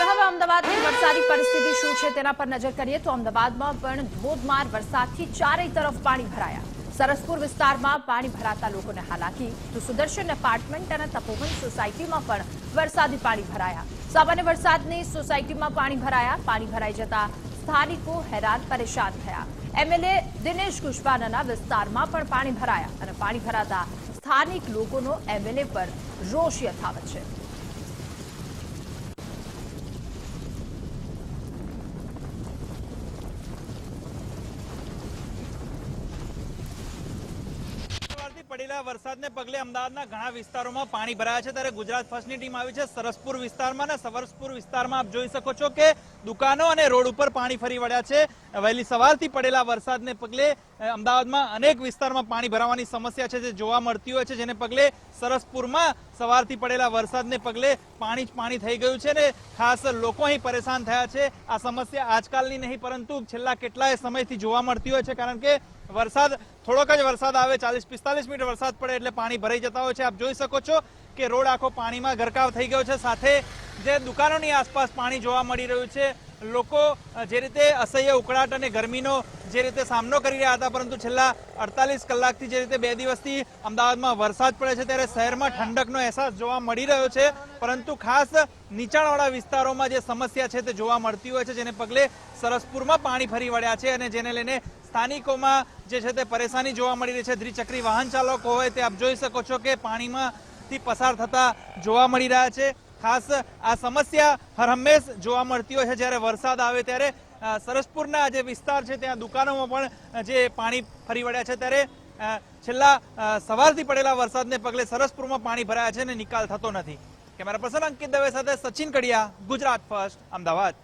પણ હવે અમદાવાદની વરસાદી પરિસ્થિતિ શું છે તેના પર નજર કરીએ તો અમદાવાદમાં પણ ધોધમાર વરસાદથી ચારેય તરફ પાણી ભરાયા. સરસપુર વિસ્તારમાં પાણી ભરાતા લોકોને હાલાકી. તો સુદર્શન એપાર્ટમેન્ટ અને તપોવન સોસાયટીમાં પણ વરસાદી પાણી ભરાયા. સામાન્ય વરસાદની સોસાયટીમાં પાણી ભરાયા. પાણી ભરાઈ જતા સ્થાનિકો હેરાન પરેશાન થયા. એમએલએ દિનેશ કુશવાનાના વિસ્તારમાં પણ પાણી ભરાયા અને પાણી ભરાતા સ્થાનિક લોકોનો એમએલએ પર રોષ યથાવત છે સવારથી પડેલા વરસાદને પગલે અમદાવાદના ઘણા વિસ્તારોમાં પાણી ભરાયા છે. ત્યારે ગુજરાત ફર્સ્ટની ટીમ આવી છે સરસપુર વિસ્તારમાં અને સરસપુર વિસ્તારમાં આપ જોઈ શકો છો કે દુકાનો અને રોડ ઉપર પાણી ફરી વળ્યા છે. વહેલી સવારથી પડેલા વરસાદને પગલે અમદાવાદમાં અનેક વિસ્તારમાં પાણી ભરાવાની સમસ્યા છે જે જોવા મળતી હોય છે. જેને પગલે સરસપુરમાં સવારથી પડેલા વરસાદને પગલે પાણી જ પાણી થઈ ગયું છે ને ખાસ લોકો અહીં પરેશાન થયા છે. આ સમસ્યા આજકાલની નહીં, પરંતુ છેલ્લા કેટલાય સમયથી જોવા મળતી હોય છે, કારણ કે વરસાદ, થોડોક જ વરસાદ આવે, ચાલીસ, પિસ્તાલીસ મિનિટ વરસાદ પડે એટલે પાણી ભરાઈ જતા હોય છે. આપ જોઈ શકો છો કે રોડ આખો પાણીમાં ગરકાવ થઈ ગયો છે. સાથે જે દુકાનોની આસપાસ પાણી જોવા મળી રહ્યું છે. લોકો જે રીતે અસહ્ય ઉકળાટ અને ગરમીનો જે રીતે સામનો કરી રહ્યા હતા, પરંતુ છેલ્લા અડતાલીસ કલાકથી જે રીતે બે દિવસથી અમદાવાદમાં વરસાદ પડે છે, ત્યારે શહેરમાં ઠંડકનો અહેસાસ જોવા મળી રહ્યો છે. પરંતુ ખાસ નીચાણવાળા વિસ્તારોમાં જે સમસ્યા છે તે જોવા મળતી હોય છે, જેને પગલે સરસપુરમાં પાણી ફરી વળ્યા છે અને જેને લઈને સ્થાનિકોમાં જે છે તે પરેશાની જોવા મળી રહી છે. દ્વિચક્રી વાહન ચાલકો હોય તે આપ જોઈ શકો છો કે પાણીમાંથી પસાર થતા જોવા મળી રહ્યા છે. ખાસ આ સમસ્યા હરહંમેશ જોવા મળતી હોય છે. જ્યારે વરસાદ આવે ત્યારે સરસપુરના જે વિસ્તાર છે, ત્યાં દુકાનોમાં પણ જે પાણી ફરી વળ્યા છે, ત્યારે છેલ્લા સવારથી પડેલા વરસાદને પગલે સરસપુરમાં પાણી ભરાયા છે અને નિકાલ થતો નથી. કેમેરા પર્સન અંકિત દવે સાથે સચિન કડિયા, ગુજરાત ફર્સ્ટ, અમદાવાદ.